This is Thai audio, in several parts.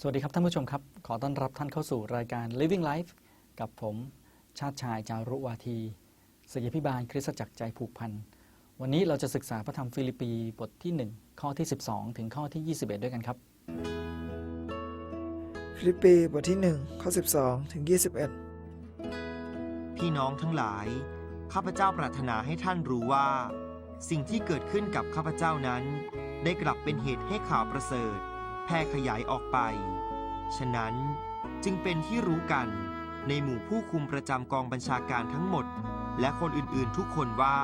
สวัสดีครับท่านผู้ชมครับ ขอต้อนรับท่านเข้าสู่รายการ Living Life กับผมชาติชายจารุวาทีสยพิบาลคริสตจักรใจผูกพัน วันนี้เราจะศึกษาพระธรรมฟิลิปปีบทที่ 1 ข้อที่ 12 ถึงข้อที่ 21 ด้วยกันครับ ฟิลิปปีบทที่ 1 ข้อ 12 ถึง 21 พี่น้องทั้งหลาย ข้าพเจ้าปรารถนาให้ท่านรู้ว่า สิ่งที่เกิดขึ้นกับข้าพเจ้านั้น ได้กลับเป็นเหตุให้ข่าวประเสริฐ แพร่ขยายออกไป ฉะนั้นจึงเป็นที่รู้กันในหมู่ผู้คุมประจำกองบัญชาการทั้งหมด และคนอื่นๆทุกคนว่า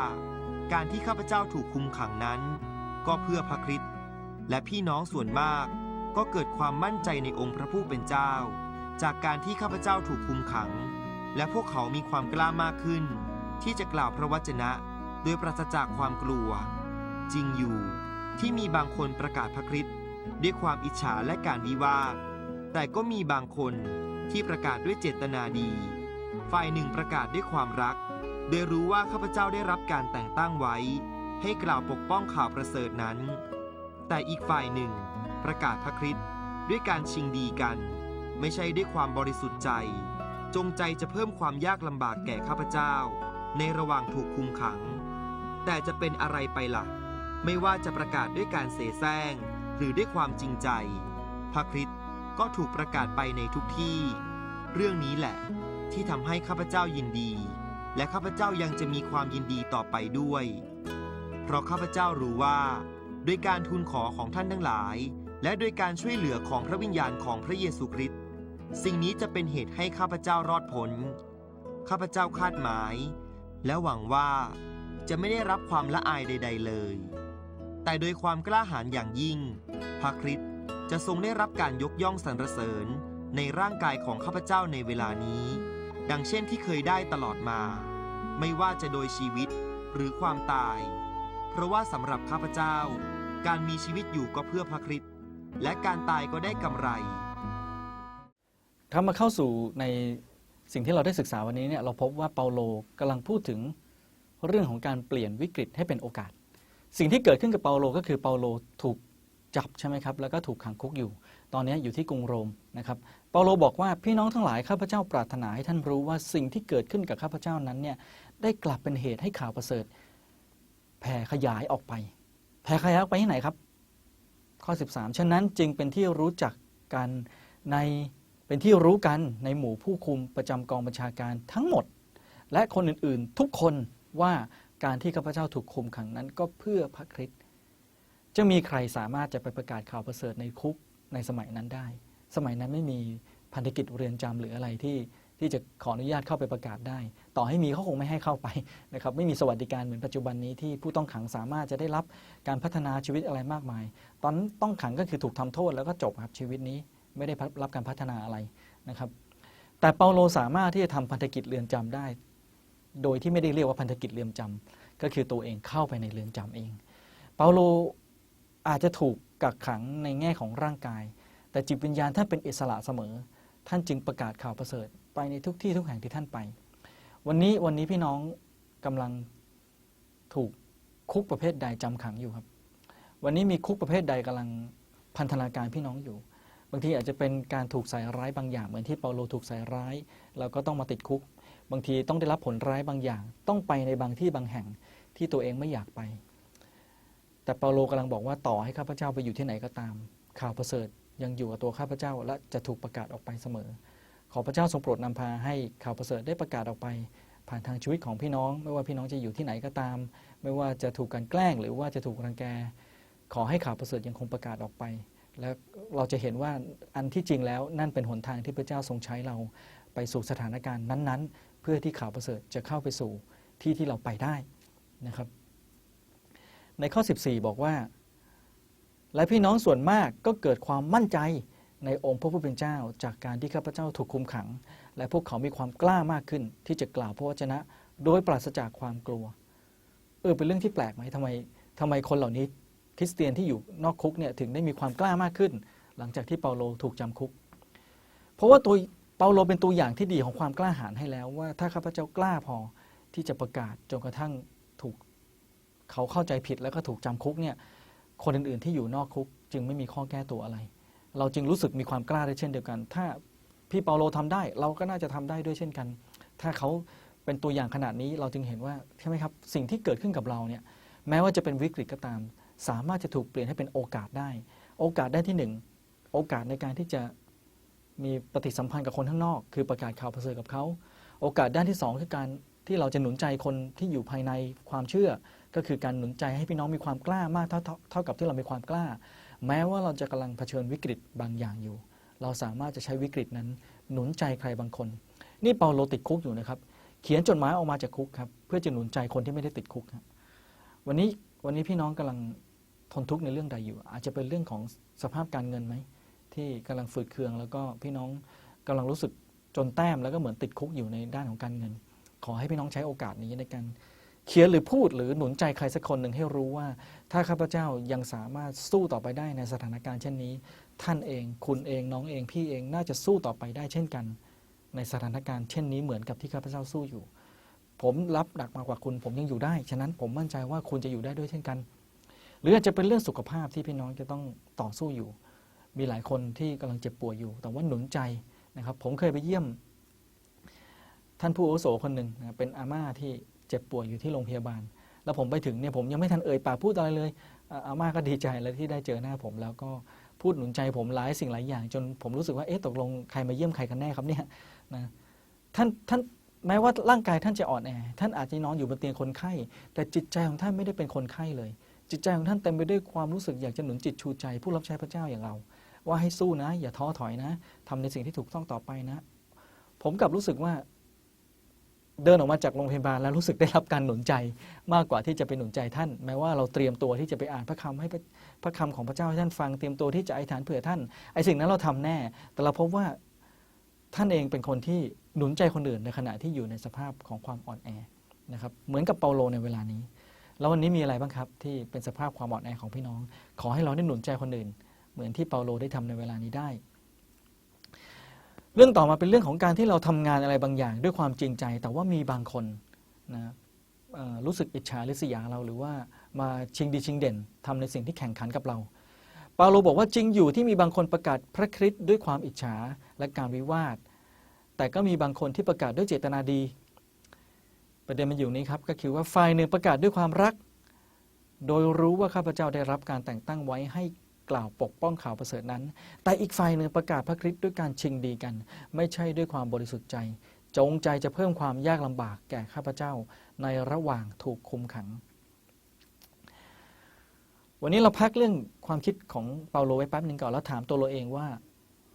การที่ข้าพเจ้าถูกคุมขังนั้น ก็เพื่อพระคริสต์และพี่น้องส่วนมากก็เกิดความมั่นใจในองค์พระผู้เป็นเจ้า จากการที่ข้าพเจ้าถูกคุมขัง และพวกเขามีความกล้ามากขึ้น ที่จะกล่าวพระวจนะ โดยปราศจากความกลัว จริงอยู่ที่มีบางคนประกาศพระคริสต์ ด้วยความอิจฉาและการวิวาทแต่ก็มีบางคนที่ประกาศด้วยเจตนาดี ฝ่ายหนึ่งประกาศด้วยความรัก โดยรู้ว่าข้าพเจ้าได้รับการแต่งตั้งไว้ ให้กล่าวปกป้องข่าวประเสริฐนั้น แต่อีกฝ่ายหนึ่ง ประกาศพระคริสต์ด้วยการชิงดีกัน ไม่ใช่ด้วยความบริสุทธิ์ใจ จงใจจะเพิ่มความยากลำบากแก่ข้าพเจ้า ในระหว่างถูกคุมขัง แต่จะเป็นอะไรไปล่ะ ไม่ว่าจะประกาศด้วยการเสแสร้ง รือด้วยความจริงใจ พระคริสต์ก็ถูกประกาศไปในทุกที่ เรื่องนี้แหละ ที่ทำให้ข้าพเจ้ายินดี และข้าพเจ้ายังจะมีความยินดีต่อไปด้วย เพราะข้าพเจ้ารู้ว่า ด้วยการทูลขอของท่านทั้งหลาย และโดยการช่วยเหลือของพระวิญญาณของพระเยซูคริสต์สิ่งนี้จะเป็นเหตุให้ข้าพเจ้ารอดพ้นข้าพเจ้าคาดหมาย และหวังว่าจะไม่ได้รับความละอายใด ๆ เลย แต่โดยความกล้าหาญอย่างยิ่ง พระคริสต์จะทรงได้รับการยกย่องสรรเสริญในร่างกายของข้าพเจ้าในเวลานี้ ดังเช่นที่เคยได้ตลอดมา ไม่ว่าจะโดยชีวิตหรือความตาย เพราะว่าสำหรับข้าพเจ้า การมีชีวิตอยู่ก็เพื่อพระคริสต์และการตายก็ได้กำไรครับมาเข้าสู่ในสิ่งที่เราได้ศึกษาวันนี้เนี่ยเราพบว่าเปาโลกำลังพูดถึงเรื่องของการเปลี่ยนวิกฤตให้เป็นโอกาส สิ่งที่เกิดขึ้นกับเปาโลก็คือเปาโลถูกจับใช่ไหมครับ แล้วก็ถูกขังคุกอยู่ ตอนนี้อยู่ที่กรุงโรมนะครับ เปาโลบอกว่าพี่น้องทั้งหลายข้าพเจ้าปรารถนาให้ท่านรู้ว่าสิ่งที่เกิดขึ้นกับข้าพเจ้านั้นเนี่ยได้กลับเป็นเหตุให้ข่าวประเสริฐแผ่ขยายออกไป แผ่ขยายออกไปที่ไหนครับ ข้อ 13 ฉะนั้นจึงเป็นที่รู้จักกันในเป็นที่รู้กันในหมู่ผู้คุมประจำกองบัญชาการทั้งหมด และคนอื่นๆทุกคนว่า การที่ข้าพเจ้าถูกคุมขังนั้นก็เพื่อพระคริสต์จะมีใครสามารถจะไปประกาศข่าวประเสริฐในคุกในสมัยนั้นได้ สมัยนั้นไม่มีพันธกิจเรือนจำหรืออะไรที่ที่จะขออนุญาตเข้าไปประกาศได้ ต่อให้มีเขาคงไม่ให้เข้าไปนะครับไม่มีสวัสดิการเหมือนปัจจุบันนี้ที่ผู้ต้องขังสามารถจะได้รับการพัฒนาชีวิตอะไรมากมาย ตอนต้องขังก็คือถูกทำโทษแล้วก็จบครับชีวิตนี้ไม่ได้รับการพัฒนาอะไรนะครับแต่เปาโลสามารถที่จะทำพันธกิจเรือนจำได้ โดยที่ไม่ได้เรียกว่าพันธกิจเรือนจำก็คือตัวเองเข้าไปในเรือนจำเอง เปาโลอาจจะถูกกักขังในแง่ของร่างกาย แต่จิตวิญญาณท่านเป็นอิสระเสมอ ท่านจึงประกาศข่าวประเสริฐ ไปในทุกที่ทุกแห่งที่ท่านไป วันนี้วันนี้พี่น้องกำลังถูกคุกประเภทใดจำขังอยู่ครับ วันนี้มีคุกประเภทใดกำลังพันธนาการพี่น้องอยู่ บางทีอาจจะเป็นการถูกใส่ร้ายบางอย่างเหมือนที่เปาโลถูกใส่ร้ายแล้วก็ต้องมาติดคุก บางทีต้องได้รับผลร้ายบางอย่าง ต้องไปในบางที่บางแห่งที่ตัวเองไม่อยากไป แต่เปาโลกำลังบอกว่าต่อให้ข้าพเจ้าไปอยู่ที่ไหนก็ตาม ข่าวประเสริฐยังอยู่กับตัวข้าพเจ้าและจะถูกประกาศออกไปเสมอ ขอพระเจ้าทรงโปรดนำพาให้ข่าวประเสริฐได้ประกาศออกไป ผ่านทางชีวิตของพี่น้อง ไม่ว่าพี่น้องจะอยู่ที่ไหนก็ตาม ไม่ว่าจะถูกกลันแกล้ง หรือว่าจะถูกรังแก ขอให้ข่าวประเสริฐยังคงประกาศออกไป และเราจะเห็นว่าอันที่จริงแล้วนั่นเป็นหนทางที่พระเจ้าทรงใช้เราไปสู่สถานการณ์นั้นๆ เพื่อที่ข่าวประเสริฐจะเข้าไปสู่ที่ที่เราไปได้นะครับ ในข้อ 14 บอกว่า และพี่น้องส่วนมากก็เกิดความมั่นใจในองค์พระผู้เป็นเจ้า จากการที่ข้าพเจ้าถูกคุมขัง และพวกเขามีความกล้ามากขึ้น ที่จะกล่าวพระวจนะ โดยปราศจากความกลัว เออเป็นเรื่องที่แปลกไหมทำไมทำไมคนเหล่านี้คริสเตียนที่อยู่นอกคุกเนี่ยถึงได้มีความกล้ามากขึ้น หลังจากที่เปาโลถูกจำคุก เพราะว่าตัว เปาโลเป็นตัวอย่างที่ดีของความกล้าหาญให้แล้วว่า ถ้าข้าพเจ้ากล้าพอที่จะประกาศจนกระทั่งถูกเขาเข้าใจผิดแล้วก็ถูกจำคุกเนี่ยคนอื่นๆที่อยู่นอกคุก จึงไม่มีข้อแก้ตัวอะไร เราจึงรู้สึกมีความกล้าได้เช่นเดียวกัน ถ้าพี่เปาโลทำได้ เราก็น่าจะทำได้ด้วยเช่นกัน ถ้าเขาเป็นตัวอย่างขนาดนี้เราจึงเห็นว่าใช่ไหมครับสิ่งที่เกิดขึ้นกับเราเนี่ยแม้ว่าจะเป็นวิกฤตก็ตาม สามารถจะถูกเปลี่ยนให้เป็นโอกาสได้ โอกาสได้ที่หนึ่งโอกาสในการที่จะ มีปฏิสัมพันธ์กับคนข้างนอก คือประกาศข่าวประเสริฐกับเขา โอกาสด้านที่สองคือการที่เราจะหนุนใจคนที่อยู่ภายในความเชื่อ ก็คือการหนุนใจให้พี่น้องมีความกล้ามากเท่าเท่าเท่ากับที่เรามีความกล้า แม้ว่าเราจะกำลังเผชิญวิกฤตบางอย่างอยู่ เราสามารถจะใช้วิกฤตนั้น หนุนใจใครบางคน นี่เปาโลติดคุกอยู่นะครับเขียนจดหมายออกมาจากคุกครับเพื่อจะหนุนใจคนที่ไม่ได้ติดคุกครับวันนี้วันนี้พี่น้องกำลังทนทุกข์ในเรื่องใดอยู่ อาจจะเป็นเรื่องของสภาพการเงินไหม ที่กำลังฝืดเคือง แล้วก็พี่น้องกำลังรู้สึกจนแต้มแล้วก็เหมือนติดคุกอยู่ในด้านของการเงิน ขอให้พี่น้องใช้โอกาสนี้ในการเขียนหรือพูดหรือหนุนใจใครสักคนหนึ่งให้รู้ว่า ถ้าข้าพเจ้ายังสามารถสู้ต่อไปได้ในสถานการณ์เช่นนี้ ท่านเอง คุณเองน้องเองพี่เองน่าจะสู้ต่อไปได้เช่นกัน ในสถานการณ์เช่นนี้เหมือนกับที่ข้าพเจ้าสู้อยู่ ผมรับหนักมากกว่าคุณผมยังอยู่ได้ ฉะนั้นผมมั่นใจว่าคุณจะอยู่ได้ด้วยเช่นกัน หรืออาจจะเป็นเรื่องสุขภาพที่พี่น้องจะต้องต่อสู้อยู่ มีหลายคนที่กำลังเจ็บป่วยอยู่ แต่ว่าหนุนใจนะครับ ผมเคยไปเยี่ยม ท่านผู้อาวุโสคนหนึ่งนะเป็นอาม่าที่เจ็บป่วยอยู่ที่โรงพยาบาล แล้วผมไปถึงเนี่ยผมยังไม่ทันเอ่ยปากพูดอะไรเลยอาอาม่าก็ดีใจแล้วที่ได้เจอหน้าผม แล้วก็พูดหนุนใจผมหลายสิ่งหลายอย่าง จนผมรู้สึกว่าเอ๊ะตกลงใครมาเยี่ยมใครกันแน่ครับเนี่ยนะท่านท่านแม้ว่าร่างกายท่านจะอ่อนแอ ท่านอาจจะนอนอยู่บนเตียงคนไข้ แต่จิตใจของท่านไม่ได้เป็นคนไข้เลย จิตใจของท่านเต็มไปด้วยความรู้สึกอยากจะหนุนจิตชูใจ ผู้รับใช้พระเจ้าอย่างเรา ว่าให้สู้นะ อย่าท้อถอยนะทำในสิ่งที่ถูกต้องต่อไปนะ ผมกลับรู้สึกว่า เดินออกมาจากโรงพยาบาลแล้วรู้สึกได้รับการหนุนใจมากกว่าที่จะไปหนุนใจท่าน แม้ว่าเราเตรียมตัวที่จะไปอ่านพระคำให้พระพระคำของพระเจ้าให้ท่านฟังเตรียมตัวที่จะอธิษฐานเผื่อท่านไอ้สิ่งนั้นเราทำแน่ แต่เราพบว่าท่านเองเป็นคนที่หนุนใจคนอื่นในขณะที่อยู่ในสภาพของความอ่อนแอนะครับเหมือนกับเปาโลในเวลานี้ แล้ววันนี้มีอะไรบ้างครับที่เป็นสภาพความอ่อนแอของพี่น้อง ขอให้เราได้หนุนใจคนอื่น เหมือนที่เปาโลได้ทำในเวลานี้ได้ เรื่องต่อมาเป็นเรื่องของการที่เราทำงานอะไรบางอย่าง ด้วยความจริงใจ แต่ว่ามีบางคนนะรู้สึกอิจฉาริษยาเราหรือว่ามาชิงดีชิงเด่นทำในสิ่งที่แข่งขันกับเราเปาโลบอกว่าจริงอยู่ที่มีบางคนประกาศพระคริสต์ด้วยความอิจฉาและการวิวาท แต่ก็มีบางคนที่ประกาศด้วยเจตนาดี ประเด็นมันอยู่นี้ครับก็คือว่าฝ่ายหนึ่งประกาศด้วยความรัก โดยรู้ว่าข้าพเจ้าได้รับการแต่งตั้งไว้ให้ กล่าวปกป้องข่าวประเสริฐนั้น แต่อีกฝ่ายหนึ่งประกาศพระคริสต์ด้วยการชิงดีกัน ไม่ใช่ด้วยความบริสุทธิ์ใจ จงใจจะเพิ่มความยากลำบากแก่ข้าพเจ้าในระหว่างถูกคุมขัง วันนี้เราพักเรื่องความคิดของเปาโลไว้แป๊บหนึ่งก่อนแล้วถามตัวเราเองว่า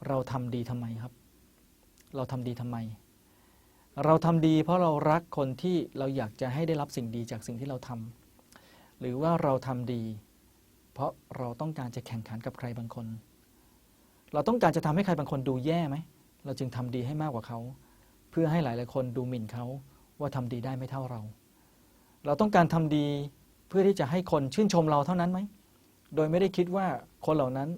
เราทำดีทำไมครับ เราทำดีทำไม เราทำดีเพราะเรารักคนที่เราอยากจะให้ได้รับสิ่งดีจากสิ่งที่เราทำหรือว่าเราทำดีเพราะเราต้องการจะแข่งขันกับใครบางคน เราต้องการจะทำให้ใครบางคนดูแย่ไหม เราจึงทำดีให้มากกว่าเขา เพื่อให้หลายๆคนดูหมิ่นเขาว่าทำดีได้ไม่เท่าเรา เราต้องการทำดีเพื่อที่จะให้คนชื่นชมเราเท่านั้นไหม โดยไม่ได้คิดว่าคนเหล่านั้น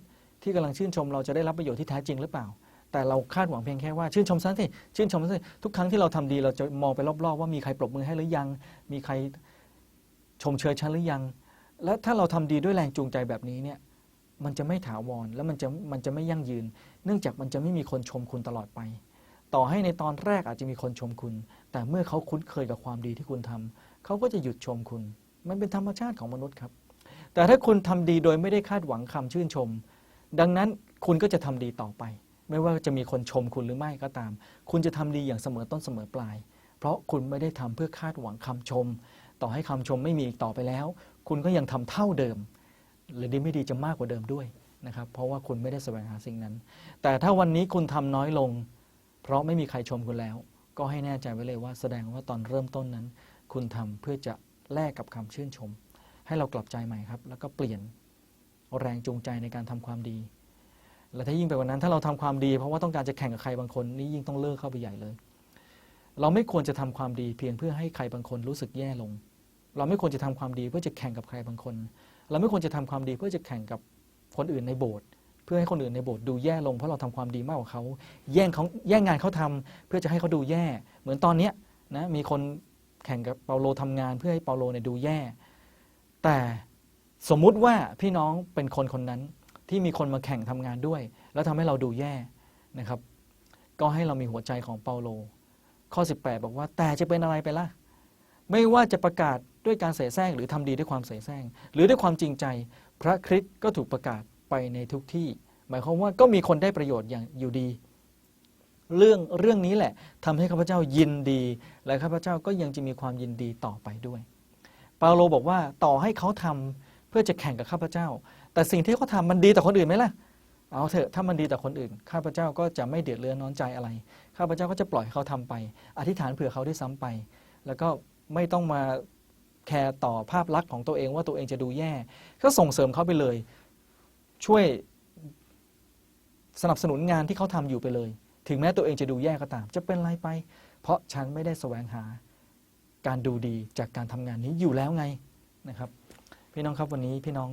ที่กำลังชื่นชมเราจะได้รับประโยชน์ที่แท้จริงหรือเปล่า แต่เราคาดหวังเพียงแค่ว่าชื่นชมซะสิชื่นชมซะสิทุกครั้งที่เราทำดีเราจะมองไปรอบๆ ว่ามีใครปรบมือให้หรือยัง มีใครชมเชยฉันหรือยัง และถ้าเราทำดีด้วยแรงจูงใจแบบนี้เนี่ยมันจะไม่ถาวรแล้วมันจะมันจะไม่ยั่งยืน เนื่องจากมันจะไม่มีคนชมคุณตลอดไป ต่อให้ในตอนแรกอาจจะมีคนชมคุณ แต่เมื่อเขาคุ้นเคยกับความดีที่คุณทำเขาก็จะหยุดชมคุณ มันเป็นธรรมชาติของมนุษย์ครับ แต่ถ้าคุณทำดีโดยไม่ได้คาดหวังคำชื่นชม ดังนั้นคุณก็จะทำดีต่อไป ไม่ว่าจะมีคนชมคุณหรือไม่ก็ตาม คุณจะทำดีอย่างเสมอต้นเสมอปลาย เพราะคุณไม่ได้ทำเพื่อคาดหวังคำชม ต่อให้คำชมไม่มีอีกต่อไปแล้ว คุณก็ยังทำเท่าเดิม หรือดีไม่ดีจะมากกว่าเดิมด้วยนะครับ เพราะว่าคุณไม่ได้แสวงหาสิ่งนั้น แต่ถ้าวันนี้คุณทำน้อยลง เพราะไม่มีใครชมคุณแล้ว ก็ให้แน่ใจไว้เลยว่าแสดงว่าตอนเริ่มต้นนั้น คุณทำเพื่อจะแลกกับคำชื่นชม ให้เรากลับใจใหม่ครับ แล้วก็เปลี่ยนแรงจูงใจในการทำความดี และถ้ายิ่งไปกว่านั้นถ้าเราทำความดีเพราะว่าต้องการจะแข่งกับใครบางคนนี่ยิ่งต้องเลิกเข้าไปใหญ่เลย เราไม่ควรจะทำความดีเพียงเพื่อให้ใครบางคนรู้สึกแย่ลง เราไม่ควรจะทำความดีเพื่อจะแข่งกับใครบางคน เราไม่ควรจะทำความดีเพื่อจะแข่งกับคนอื่นในโบสถ์เพื่อให้คนอื่นในโบสถ์ดูแย่ลงเพราะเราทำความดีมากกว่าเขาแย่งเขาแย่งงานเขาทำเพื่อจะให้เขาดูแย่ เหมือนตอนเนี้ยนะมีคนแข่งกับเปาโลทำงานเพื่อให้เปาโลเนี่ยดูแย่ แต่สมมุติว่าพี่น้องเป็นคนคนนั้นที่มีคนมาแข่งทำงานด้วย แล้วทำให้เราดูแย่นะครับ ก็ให้เรามีหัวใจของเปาโล ข้อ 18 บอกว่าแต่จะเป็นอะไรไปล่ะ ไม่ว่าจะประกาศ ด้วยการเสแสร้งหรือทำดีด้วยความเสแสร้งหรือด้วยความจริงใจ พระคริสต์ก็ถูกประกาศไปในทุกที่ หมายความว่าก็มีคนได้ประโยชน์อย่างอยู่ดี เรื่องเรื่องนี้แหละทำให้ข้าพเจ้ายินดี และข้าพเจ้าก็ยังจะมีความยินดีต่อไปด้วย เปาโลบอกว่าต่อให้เขาทำเพื่อจะแข่งกับข้าพเจ้า แต่สิ่งที่เขาทำมันดีต่อคนอื่นไหมล่ะเอาเถอะถ้ามันดีต่อคนอื่น ข้าพเจ้าก็จะไม่เดือดเรือนน้อนใจอะไร ข้าพเจ้าก็จะปล่อยเขาทำไป อธิษฐานเผื่อเขาได้วยซ้ำไป แล้วก็ไม่ต้องมา แคร์ต่อภาพลักษณ์ของตัวเองว่าตัวเองจะดูแย่ ก็ส่งเสริมเขาไปเลย ช่วยสนับสนุนงานที่เขาทำอยู่ไปเลย ถึงแม้ตัวเองจะดูแย่ก็ตาม จะเป็นไรไป เพราะฉันไม่ได้แสวงหาการดูดีจากการทำงานนี้อยู่แล้วไงนะครับ พี่น้องครับวันนี้พี่น้อง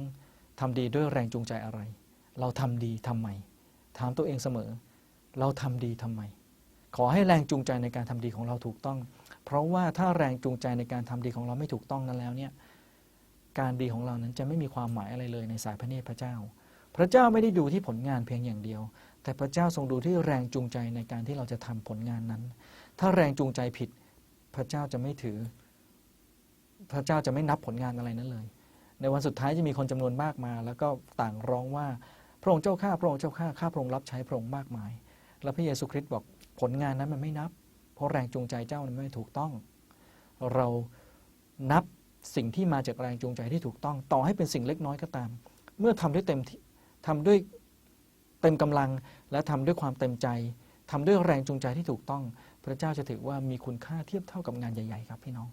ทำดีด้วยแรงจูงใจอะไร เราทำดีทำไม ถามตัวเองเสมอ เราทำดีทำไม ขอให้แรงจูงใจในการทำดีของเราถูกต้อง เพราะว่าถ้าแรงจูงใจในการทำดีของเราไม่ถูกต้องนั้นแล้วเนี่ยการดีของเรานั้นจะไม่มีความหมายอะไรเลยในสายพระเนตรพระเจ้า พระเจ้าไม่ได้ดูที่ผลงานเพียงอย่างเดียว แต่พระเจ้าทรงดูที่แรงจูงใจในการที่เราจะทำผลงานนั้น ถ้าแรงจูงใจผิด พระเจ้าจะไม่ถือ พระเจ้าจะไม่นับผลงานอะไรนั้นเลย ในวันสุดท้ายจะมีคนจำนวนมากมา แล้วก็ต่างร้องว่าพระองค์เจ้าข้าพระองค์เจ้าข้าข้าพระองค์รับใช้พระองค์มากมาย แล้วพระเยซูคริสต์บอกผลงานนั้นมันไม่นับ เพราะแรงจูงใจเจ้านั้นไม่ถูกต้อง เรานับสิ่งที่มาจากแรงจูงใจที่ถูกต้อง ต่อให้เป็นสิ่งเล็กน้อยก็ตาม เมื่อทำด้วยเต็มที่ทำด้วยเต็มกำลังและทำด้วยความเต็มใจทำด้วยแรงจูงใจที่ถูกต้อง พระเจ้าจะถือว่ามีคุณค่าเทียบเท่ากับงานใหญ่ ๆ ครับพี่น้อง